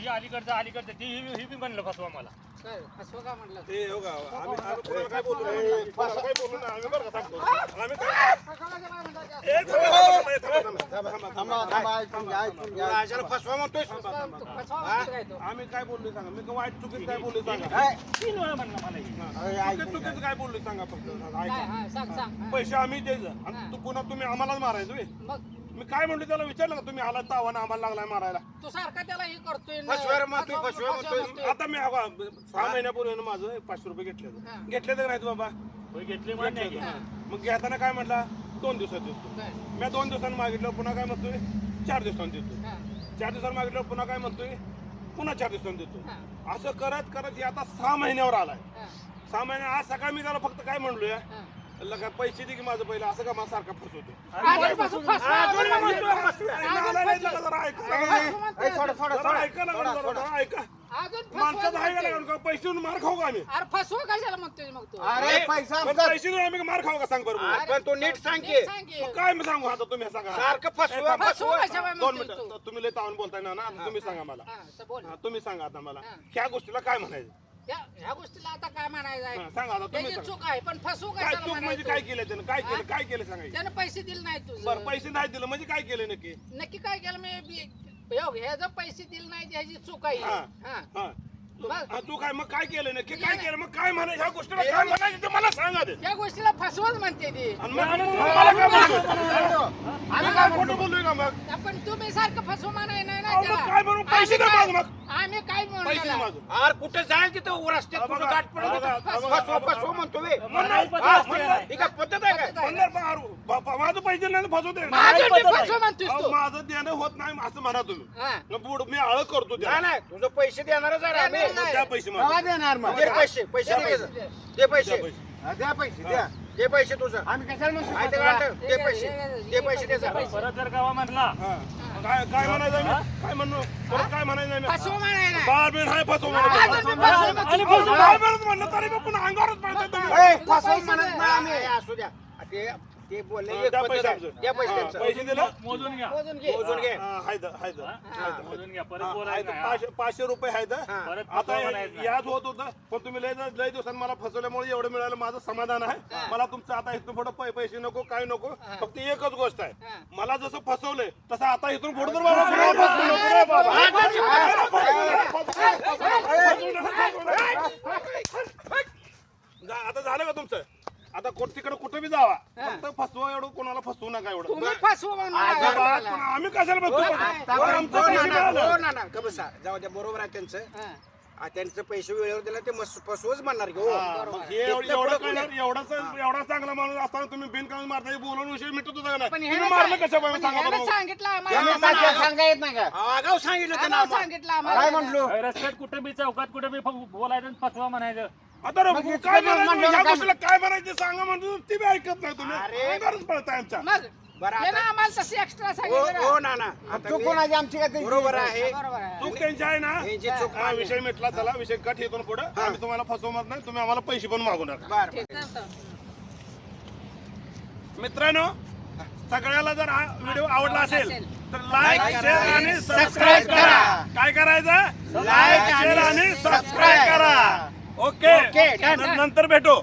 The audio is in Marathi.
ही अलीकडचं अलीकडचं ती ही ही बी म्हणलं फसवा मला काय फसवं का म्हटलं ते हो का आम्ही आम्ही कोणाला काय बोलू नाही कोणाला काय बोलू नाही आम्ही बरं का सांगतो आम्ही काय फसवायचं काय म्हणतात का? ए, थांबा, थांबा, थांबा, थांबा, थांबा, थांबा. थांबा थांबा ऐकून घ्या ऐकून घ्या राजाला फसवा म्हणतोय फसवा फसवा म्हणतो काय तो आम्ही काय बोललोय सांगा मी का वाईट चुकीचं काय बोललोय सांगा काय? तीन वेळा म्हणलं मला ही. अरे, चुकीचं ऐकून चुकीचं काय बोललोय सांगा फक्त काय ऐका हा सांग सांग हा. पैसे आम्ही द्यायचं आणि तू पुन्हा तुम्ही आम्हालाच मारायचं बे. मग मी काय म्हणलो त्याला विचारलं का तुम्ही आला तावाना आम्हाला लागलाय मारायला? तू सारखा त्याला हे करतोय फसव्यावर. आता मी अगं, सहा महिन्यापूर्वी ना माझं एक पाचशे रुपये घेतले हा. घेतले तर नाहीत बाबा. होय, घेतली मान्य आहे की. घेतले. मग घेताना काय म्हटला? दोन दिवसात देतो? मी दोन दिवसांनी मागितलं पुन्हा काय म्हणतोय? चार दिवसांनी देतो. हा, चार दिवसांनी मागितलं पुन्हा काय म्हणतोय? पुन्हा चार दिवसांनी देतो. हा, असं करत करत हे आता सहा महिन्यावर आलाय. हा, सहा महिने आज सकाळी मी त्याला फक्त काय म्हणलोय? हा. लगा पैसे दे की माझं पहिलं असं का मला सारखा फसवतो फसवा. म्हणतोय. ऐका. ना जरा, ऐका अजून फसवा? का पैसे देऊन मार खाऊ का आम्ही? अरे फसवा कशाला म्हणतोय मग तू? अरे पैसा पण आमचा पैसे देऊन आम्ही मार खाऊ का सांग बरोबर अरे, पण तो नीट सांग की. नीट सांग की. मग काय मी सांगू आता तुम्ही सांगा. सारखं फसवा कशाला दोन म्हणतोय तू? तुम्ही लय तावून बोलताय ना ना आता तुम्ही सांगा मला. हा, तर बोल. हा, तुम्ही सांगा आता मला. ह्या गोष्टीला काय म्हणायचं? या ह्या गोष्टीला आता काय म्हणायचं हा, आहे सांगा आता तुम्ही त्याची सांगा. चूक आहे पण फसवू काय चूक म्हणजे काय केलं त्यानं? काय केलं? काय केलं सांगायचं त्यानं पैसे दिले नाही बरं तुझं पैसे नाही दिलं म्हणजे काय केलं नक्की? नक्की काय केलं? मी बी- ह्यो, हे जर पैसे दिले नाही ह्याची चूक आहे. हा. हा. हा. मग हा, तू काय मग काय केलं नक्की? काय केलं? मग काय म्हणायचं ह्या गोष्टीला काय म्हणायचं ते मला सांगा ते. या गोष्टीला फसवत म्हणते ती. आणि मग मला काय बोलतोय? आम्ही काय खोटं बोललोय का मग? आपण तुम्ही सारखं फसवू म्हणाय नाही ना अहो, मग त्याला. काय म्हणू? पैसे दे आम्ही मग, काय- आम्ही काय पैसे त्याला? माझं आर कुठं जाईल तिथं रस्त्यात बघा, कुठं गाठ पडत फसवा म्हणतो बे. पद्धत हा, असते काय? ही काय पद्धत आहे काय पद्धत आहे. म्हणणार बा, अरे, बापा, माझं पैसे नाही फसवते माझं. फसवू म्हणतोस अहो, तू माझं देणं होत नाही असं म्हणा तुम्ही हा. मग बुड मी आळ करतो त्याला. नाही तुझं पैसे देणारच आहे रे आम्ही देणार नाही. द्या पैसे मला देणार मग दे पैसे पैसे दे पैसे दे पैसे द्या पैसे द्या दे पैसे तुझं आम्ही कशाला म्हणतो तुला? दे पैसे दे पैसे जा. परत जर गावा म्हणला हा. काय काय म्हणायचं मी काय म्हणू परत काय म्हणायचं मी फसवू. बाळ म्हणतो. आणि. बाळ म्हणलं तरी मग पुन्हा अंगावरच पडतंय तुम्ही. ए, तुझं फसवून पैसे म्हणत दे. नाही आम्ही हे असू द्या ते ते बोलले हा, एक द्या पद्धत पैसे आहे. आमचं. द्या पैसे हा, त्यांचं. पैसे दिलं मोजून घ्या मोजून घे मोजून घे हा, हायद हायद हा, मोजून घ्या परत हा, बोलायचं हायद. नाही, पाचशे पाचशे रुपये हा. परत आता नाही. याच होत होतं पण तुम्ही लय लय दिवसांनी मला फसवल्यामुळे एवढं मिळालं माझं समाधान आहे मला तुमचं आता इथून पुढे पै- पैसे नको काय नको फक्त एकच गोष्ट हा. आहे मला जसं फसवलंय तसं आता इथून पुढे तर बाबा कुणाला फसवू नको रे बाबा. जा- आता झालं का तुमचं आता कोण तिकडे कुठे बी जावा फक्त फसवा एवढं कोणाला फसवू नका एवढं. तुम्ही फसवू. पण आम्ही कशाला बसतो हो, आमचं हो, पैसे ना, ना, मिळालं. हो, ना, ना, का बसा? जाऊ द्या बरोबर आहे त्यांचं. हा. आ, त्यांचं पैसे वेळेवर दिला ते मस्त फसवच म्हणणार की हो. हा, मग हे एवढं तिथलं एवढं एवढाच चांगला माणूस असताना तुम्ही बिनकामी मारता हे बोलून विषय मिटत होता का नाही? पण तुम्ही ह्यानं मारलं सांग- कशा पण सांगा ह्यानं बरं? मग. सांगितलं त्यांना आम्हाला. काय सांगा येत नाही का? आगाव सांगितलं त्यांना आम्हाला. आम्हाला. सांगितलं आम्हाला. काय म्हणलो रस्त्यात कुठे बी चौकात कुठे बी फ- बोलायचं आणि फसवा म्हणायचं. आता रे, मग काय इतकं म्हणायचं? म्हणलं ह्या काय गोष्टीला काय म्हणायचं? सांगा म्हणतो ती बी ऐकत नाही तुम्ही. अरे. अंगारच पळताय आमच्या. मग बरं यानं आता आम्हाला तशी एक्स्ट्रा हो हो ना. ना ना आता तू मी- कोणाची? आमची काय त्याची? बरोबर आहे. बरोबर आहे. चूक त्यांची आहे ना? यांची चूक हा विषय मिटला चला विषय कट येतो पुढे. आम्ही तुम्हाला फसवणार नाही तुम्ही आम्हाला पैसे पण मागू नका. बर ठीक आहे. मित्रांनो सगळ्याला जर हा व्हिडिओ आवडला असेल तर लाईक Like शेअर. आणि सबस्क्राईब करा. काय करायचं? Like शेअर आणि आणि subscribe. सबस्क्राईब करा. ओके ओके नंतर भेटू.